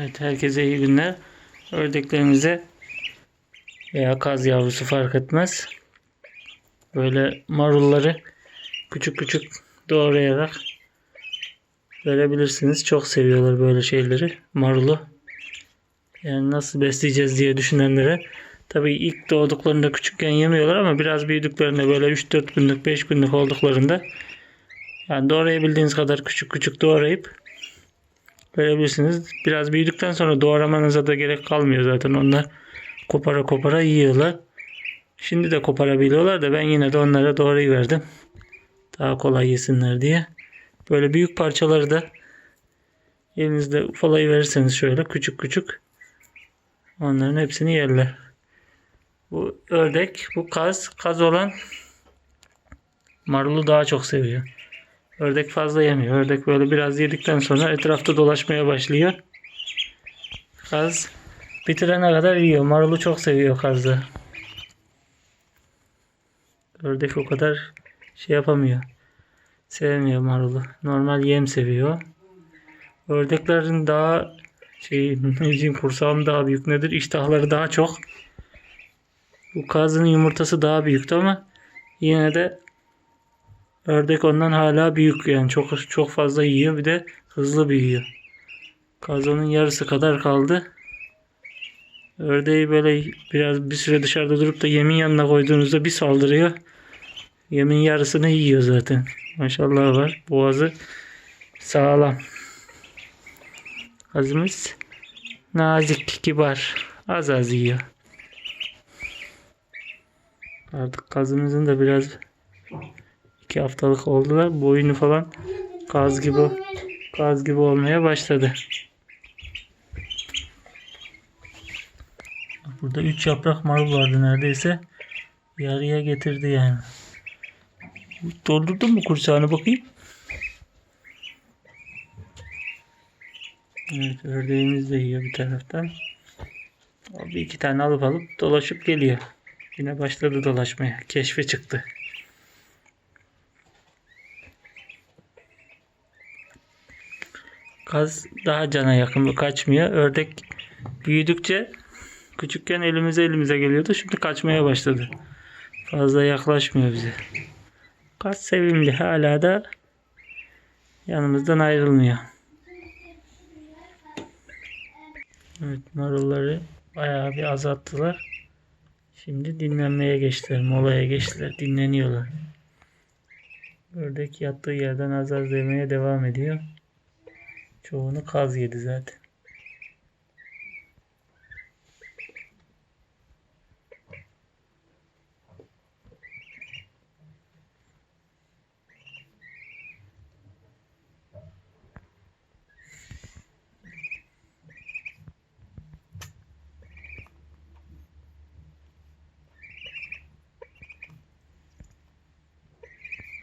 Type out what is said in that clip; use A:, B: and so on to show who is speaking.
A: Evet herkese iyi günler. Ördeklerimize veya kaz yavrusu fark etmez. Böyle marulları küçük küçük doğrayarak verebilirsiniz. Çok seviyorlar böyle şeyleri. Marulu. Yani nasıl besleyeceğiz diye düşünenlere. Tabii ilk doğduklarında küçükken yemiyorlar ama biraz büyüdüklerinde böyle 3-4 günlük 5 günlük olduklarında yani doğrayabildiğiniz kadar küçük küçük doğrayıp verebilirsiniz. Biraz büyüdükten sonra doğramanıza da gerek kalmıyor zaten. Onlar kopara kopara yiyorlar. Şimdi de koparabiliyorlar da ben yine de onlara doğrayı verdim. Daha kolay yesinler diye. Böyle büyük parçaları da elinizde ufalayı verirseniz şöyle küçük küçük onların hepsini yerler. Bu ördek, bu kaz. Kaz olan marulu daha çok seviyor. Ördek fazla yemiyor. Ördek böyle biraz yedikten sonra etrafta dolaşmaya başlıyor. Kaz bitirene kadar yiyor. Marulu çok seviyor kazı. Ördek o kadar şey yapamıyor. Sevmiyor marulu. Normal yem seviyor. Ördeklerin daha şey diyeyim kursağım daha büyük nedir? İştahları daha çok. Bu kazın yumurtası daha büyüktü ama yine de ördek ondan hala büyük yani çok çok fazla yiyor bir de hızlı büyüyor. Kazanın yarısı kadar kaldı. Ördeği böyle biraz bir süre dışarıda durup da yemin yanına koyduğunuzda bir saldırıyor. Yemin yarısını yiyor zaten. Maşallah var. Boğazı sağlam. Kazımız nazik, kibar. Az az yiyor. Artık kazımızın da biraz iki haftalık oldular. Boynu falan kaz gibi kaz gibi olmaya başladı. Burada üç yaprak marul vardı neredeyse. Yarıya getirdi yani. Doldurdun mu kursağını bakayım? Evet ördeğimiz de yiyor bir taraftan. O bir iki tane alıp alıp dolaşıp geliyor. Yine başladı dolaşmaya. Keşfe çıktı. Kaz daha cana yakın kaçmıyor. Ördek büyüdükçe küçükken elimize elimize geliyordu. Şimdi kaçmaya başladı. Fazla yaklaşmıyor bize. Kaz sevimli. Hala da yanımızdan ayrılmıyor. Evet marulları bayağı bir azalttılar. Şimdi dinlenmeye geçtiler. Molaya geçtiler. Dinleniyorlar. Ördek yattığı yerden az az yemeye devam ediyor. Çoğunu kaz yedi zaten.